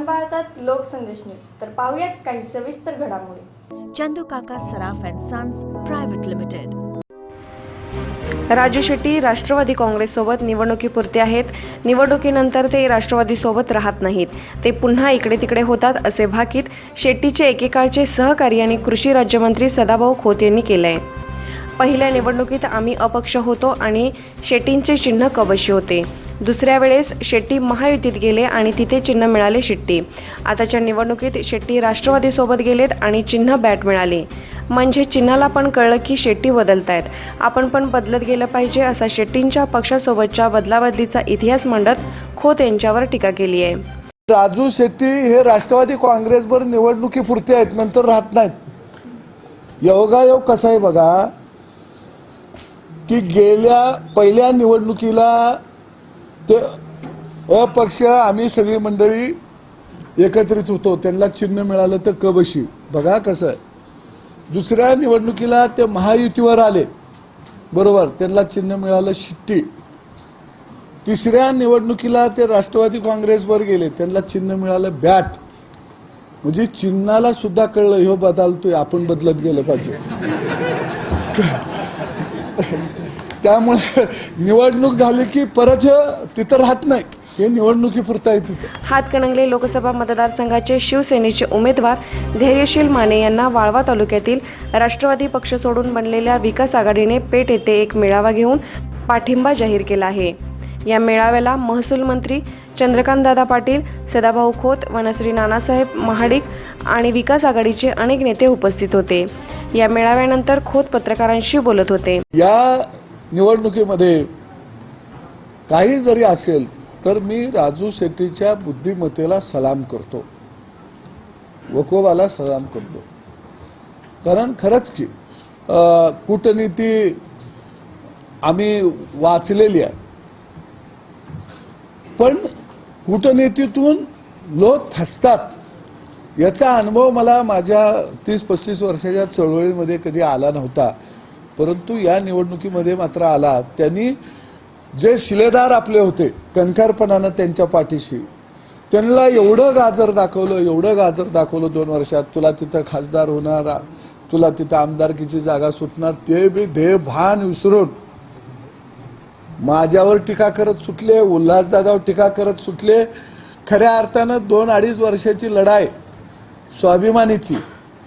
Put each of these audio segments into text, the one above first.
आपण पाहतात लोकसंदेश न्यूज. तर पाहूयात काही सविस्तर घडामोडी. Chandu Kaka Saraf and sons private limited Raju Shetti Rashtravadi काँग्रेससोबत निवडणुकीपुरते आहेत. निवडणुकीनंतर ते राष्ट्रवादीसोबत राहत नाहीत. ते पुन्हा इकडे तिकडे होतात असे भाकीत शेट्टीचे एकेकाळचे सहकारी आणि कृषी राज्यमंत्री सदाभाऊ खोत यांनी केलं आहे पहिल्या निवडणुकीत आम्ही अपक्ष होतो आणि शेट्टींचे चिन्ह कवशी होते. दुसऱ्या वेळेस शेट्टी महायुतीत गेले आणि तिथे चिन्ह मिळाले शेट्टी. आताच्या निवडणुकीत शेट्टी राष्ट्रवादीसोबत गेलेत आणि चिन्ह बॅट मिळाले. म्हणजे चिन्हाला पण कळलं की शेट्टी बदलत आहेत आपण पण बदलत गेलं पाहिजे असा शेट्टींच्या पक्षासोबतच्या बदलाबदलीचा इतिहास मांडत खोत यांच्यावर टीका केली आहे राजू शेट्टी हे राष्ट्रवादी काँग्रेसवर निवडणुकीपुरते आहेत नंतर राहत नाहीत. योगायोग कसा आहे बघा की गेल्या पहिल्या निवडणुकीला ते अपक्ष आम्ही सगळी मंडळी एकत्रित होतो. त्यांना चिन्ह मिळालं तर कबशी. बघा कसं आहे. दुसऱ्या निवडणुकीला ते महायुतीवर आले. बरोबर त्यांना चिन्ह मिळालं शिट्टी. तिसऱ्या निवडणुकीला ते राष्ट्रवादी काँग्रेसवर गेले. त्यांना चिन्ह मिळालं बॅट. म्हणजे चिन्हाला सुद्धा कळलं ह्यो बदलतोय आपण बदलत गेलं पाहिजे. त्यामुळे निवडणूक झाली की परत तिथं राहत नाही. हे निवडणुकीपुरतं आहे तिथं. हातकणंगले लोकसभा मतदारसंघाचे शिवसेनेचे उमेदवार धैर्यशील माने यांना वाळवा तालुक्यातील राष्ट्रवादी पक्ष सोडून बनलेल्या विकास आघाडीने पेठ येथे एक मेळावा घेऊन पाठिंबा जाहीर केला आहे. या मेळाव्याला महसूल मंत्री चंद्रकांतदादा पाटील सदाभाऊ खोत वनश्री नानासाहेब महाडिक आणि विकास आघाडीचे अनेक नेते उपस्थित होते. या मेळाव्यानंतर खोत पत्रकारांशी बोलत होते. या निवडणुकीमध्ये काही जरी असेल तर मी राजू शेट्टीच्या बुद्धिमत्तेला सलाम करतो. वकोबाला सलाम करतो. कारण खरंच की कूटनीती आम्ही वाचलेली आहे. पण कूटनीतीतून लोक फसतात. याचा अनुभव मला माझ्या तीस पस्तीस वर्षाच्या चळवळीमध्ये कधी आला नव्हता. परंतु या निवडणुकीमध्ये मात्र आला. त्यांनी जे शिलेदार आपले होते कणखरपणानं त्यांच्या पाठीशी त्यांना एवढं गाजर दाखवलं एवढं गाजर दाखवलं दोन वर्षात तुला तिथं खासदार होणार तुला तिथं आमदारकीची जागा सुटणार ते बी ध्येय भान विसरून. माझ्यावर टीका करत सुटले उल्हासदादावर टीका करत सुटले. खऱ्या अर्थानं दोन अडीच वर्षाची लढाई स्वाभिमानीची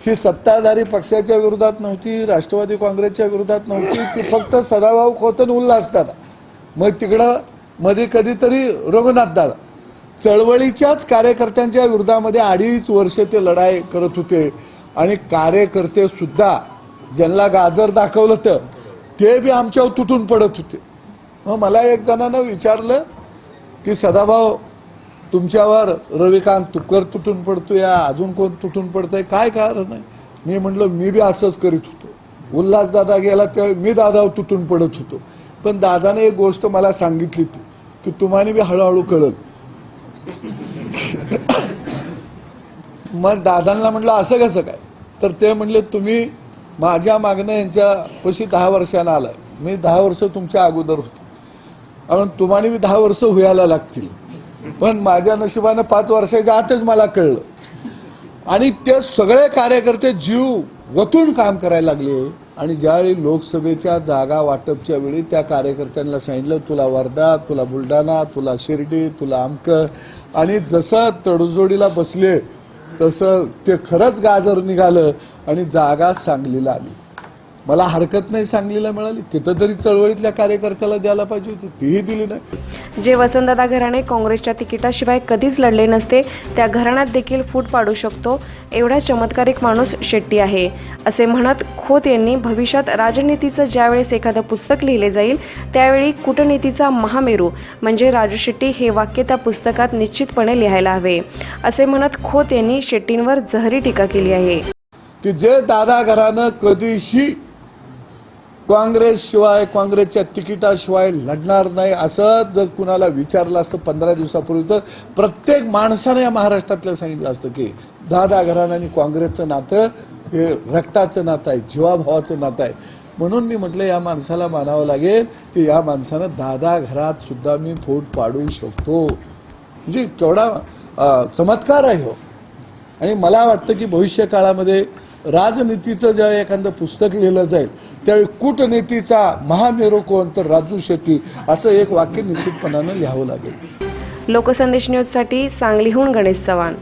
ही सत्ताधारी पक्षाच्या विरोधात नव्हती राष्ट्रवादी काँग्रेसच्या विरोधात नव्हती ती फक्त सदाभाऊ खोतन उल्हासदादा मग तिकडं मध्ये कधीतरी रघुनाथ दादा. चळवळीच्याच कार्यकर्त्यांच्या विरोधामध्ये अडीच वर्ष ते लढाई करत होते. आणि कार्यकर्ते सुद्धा ज्यांना गाजर दाखवलं तर ते बी आमच्यावर तुटून पडत होते. मग मला एक जणानं विचारलं की सदाभाऊ तुमच्यावर रविकांत तुकर तुटून पडतो या अजून कोण तुटून पडतंय काय कारण आहे? मी म्हणलं मी बी असंच करीत होतो. उल्हास दादा गेला त्यावेळी मी दादा तुटून पडत होतो. पण दादाने एक गोष्ट मला सांगितली ती की तुम्हाला बी हळूहळू कळल. मग दादांना म्हटलं असं कसं काय? तर ते म्हणले तुम्ही माझ्या मागणं यांच्यापाशी दहा वर्षानं आलाय. मी दहा वर्ष तुमच्या अगोदर होतो. कारण तुम्हाला बी दहा वर्ष व्हायला लागतील. पण माझ्या नशिबानं पाच वर्षाच्या आतच मला कळलं. आणि ते सगळे कार्यकर्ते जीव वतून काम करायला लागले. आणि ज्यावेळी लोकसभेच्या जागा वाटपच्या वेळी त्या कार्यकर्त्यांना सांगितलं तुला वर्धा तुला बुलढाणा तुला शिर्डी तुला अमक आणि जसं तडजोडीला बसले तसं ते खरंच गाजर निघालं आणि जागा सांगलीला आली. मला हरकत नाही सांगलीला मिळाली. तिथं तरी चळवळीतल्या कार्यकर्त्याला द्यायला पाहिजे होती. तीही दिली नाही. जे वसंतदादा घराणे काँग्रेसच्या तिकिटाशिवाय कधीच लढले नसते त्या घराण्यात देखील फूट पाडू शकतो एवढा चमत्कारिक माणूस शेट्टी आहे. असे म्हणत खोत यांनी भविष्यात राजनीतीचं ज्यावेळेस एखादं पुस्तक लिहिले जाईल त्यावेळी कूटनीतीचा महामेरू म्हणजे राजू शेट्टी हे वाक्य त्या पुस्तकात निश्चितपणे लिहायला हवे. असे म्हणत खोत यांनी शेट्टींवर जहरी टीका केली आहे. की जे दादा घरानं कधीही काँग्रेस शिवाय काँग्रेसच्या तिकिटाशिवाय लढणार नाही असं जर कुणाला विचारलं असतं पंधरा दिवसापूर्वी तर प्रत्येक माणसानं या महाराष्ट्रातल्या सांगितलं असतं की दादा घराणं आणि काँग्रेसचं नातं हे रक्ताचं नातं आहे जीवाभावाचं नातं आहे. म्हणून मी म्हटलं या माणसाला मानावं लागेल की या माणसानं दादा घरात सुद्धा मी फूट पाडू शकतो. म्हणजे केवढा चमत्कार आहे हो. आणि मला वाटतं की भविष्य काळामध्ये राजनीतीचं जेव्हा एखादं पुस्तक लिहिलं जाईल त्यावेळी कूटनीतीचा महामेरू कोण तर राजू शेट्टी असं एक वाक्य निश्चितपणानं लिहावं लागेल. लोकसंदेश न्यूजसाठी सांगलीहून गणेश चव्हाण.